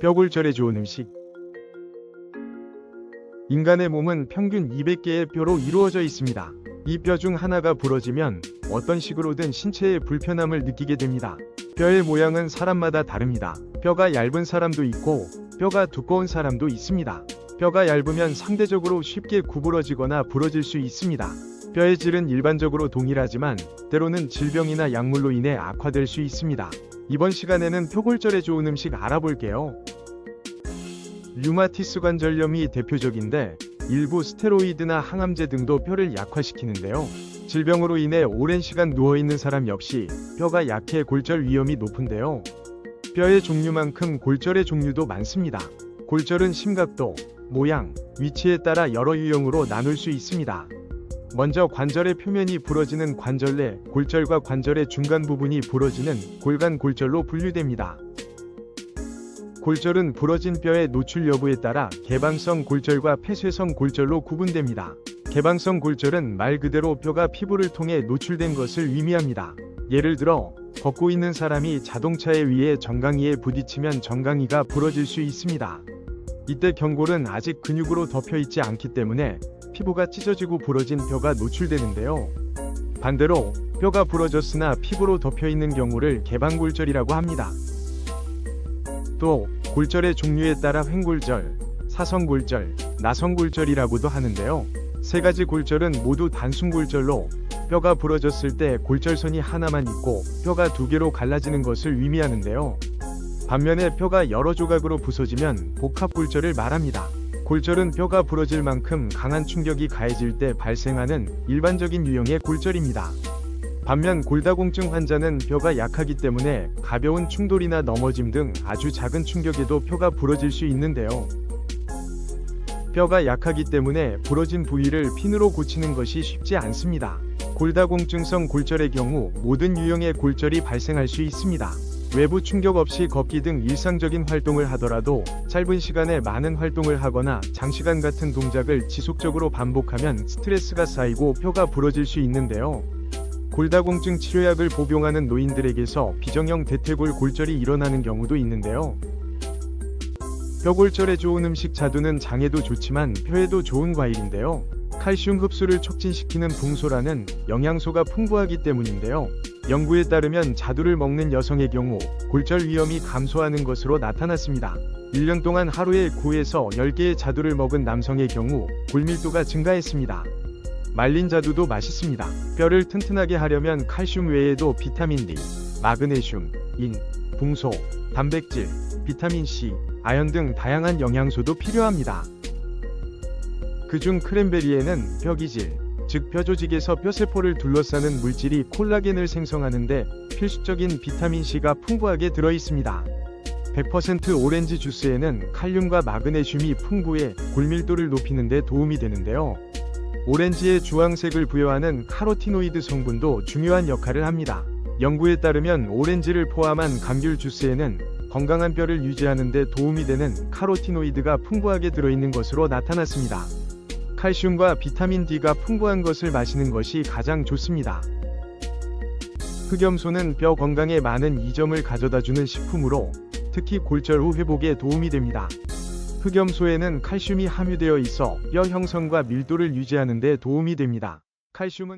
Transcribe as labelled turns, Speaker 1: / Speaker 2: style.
Speaker 1: 뼈골절에 좋은 음식. 인간의 몸은 평균 200개의 뼈로 이루어져 있습니다. 이 뼈 중 하나가 부러지면 어떤 식으로든 신체에 불편함을 느끼게 됩니다. 뼈의 모양은 사람마다 다릅니다. 뼈가 얇은 사람도 있고 뼈가 두꺼운 사람도 있습니다. 뼈가 얇으면 상대적으로 쉽게 구부러지거나 부러질 수 있습니다. 뼈의 질은 일반적으로 동일하지만 때로는 질병이나 약물로 인해 악화될 수 있습니다. 이번 시간에는 표골절에 좋은 음식 알아볼게요. 류마티스 관절염이 대표적인데 일부 스테로이드나 항암제 등도 뼈를 약화시키는데요. 질병으로 인해 오랜 시간 누워있는 사람 역시 뼈가 약해 골절 위험이 높은데요. 뼈의 종류만큼 골절의 종류도 많습니다. 골절은 심각도, 모양, 위치에 따라 여러 유형으로 나눌 수 있습니다. 먼저 관절의 표면이 부러지는 관절내 골절과 관절의 중간 부분이 부러지는 골간 골절로 분류됩니다. 골절은 부러진 뼈의 노출 여부에 따라 개방성 골절과 폐쇄성 골절로 구분됩니다. 개방성 골절은 말 그대로 뼈가 피부를 통해 노출된 것을 의미합니다. 예를 들어 걷고 있는 사람이 자동차에 의해 정강이에 부딪히면 정강이가 부러질 수 있습니다. 이때 경골은 아직 근육으로 덮여 있지 않기 때문에 피부가 찢어지고 부러진 뼈가 노출되는데요. 반대로 뼈가 부러졌으나 피부로 덮여 있는 경우를 개방골절이라고 합니다. 또 골절의 종류에 따라 횡골절, 사성골절, 나성골절이라고도 하는데요. 세 가지 골절은 모두 단순 골절로 뼈가 부러졌을 때 골절선이 하나만 있고 뼈가 두 개로 갈라지는 것을 의미하는데요. 반면에 뼈가 여러 조각으로 부서지면 복합골절을 말합니다. 골절은 뼈가 부러질 만큼 강한 충격이 가해질 때 발생하는 일반적인 유형의 골절입니다. 반면 골다공증 환자는 뼈가 약하기 때문에 가벼운 충돌이나 넘어짐 등 아주 작은 충격에도 뼈가 부러질 수 있는데요. 뼈가 약하기 때문에 부러진 부위를 핀으로 고치는 것이 쉽지 않습니다. 골다공증성 골절의 경우 모든 유형의 골절이 발생할 수 있습니다. 외부 충격 없이 걷기 등 일상적인 활동을 하더라도 짧은 시간에 많은 활동을 하거나 장시간 같은 동작을 지속적으로 반복하면 스트레스가 쌓이고 뼈가 부러질 수 있는데요. 골다공증 치료약을 복용하는 노인들에게서 비정형 대퇴골 골절이 일어나는 경우도 있는데요. 뼈골절에 좋은 음식 자두는 장에도 좋지만 뼈에도 좋은 과일인데요. 칼슘 흡수를 촉진시키는 붕소라는 영양소가 풍부하기 때문인데요. 연구에 따르면 자두를 먹는 여성의 경우 골절 위험이 감소하는 것으로 나타났습니다. 1년 동안 하루에 9에서 10개의 자두를 먹은 남성의 경우 골밀도가 증가했습니다. 말린 자두도 맛있습니다. 뼈를 튼튼하게 하려면 칼슘 외에도 비타민 D, 마그네슘, 인, 붕소, 단백질, 비타민 C, 아연 등 다양한 영양소도 필요합니다. 그중 크랜베리에는 뼈기질, 즉 뼈조직에서 뼈세포를 둘러싸는 물질이 콜라겐을 생성하는데 필수적인 비타민 C가 풍부하게 들어 있습니다. 100% 오렌지 주스에는 칼륨과 마그네슘이 풍부해 골밀도를 높이는 데 도움이 되는데요. 오렌지의 주황색을 부여하는 카로티노이드 성분도 중요한 역할을 합니다. 연구에 따르면 오렌지를 포함한 감귤 주스에는 건강한 뼈를 유지하는 데 도움이 되는 카로티노이드가 풍부하게 들어있는 것으로 나타났습니다. 칼슘과 비타민 D가 풍부한 것을 마시는 것이 가장 좋습니다. 흑염소는 뼈 건강에 많은 이점을 가져다주는 식품으로 특히 골절 후 회복에 도움이 됩니다. 흑염소에는 칼슘이 함유되어 있어 뼈 형성과 밀도를 유지하는 데 도움이 됩니다. 칼슘은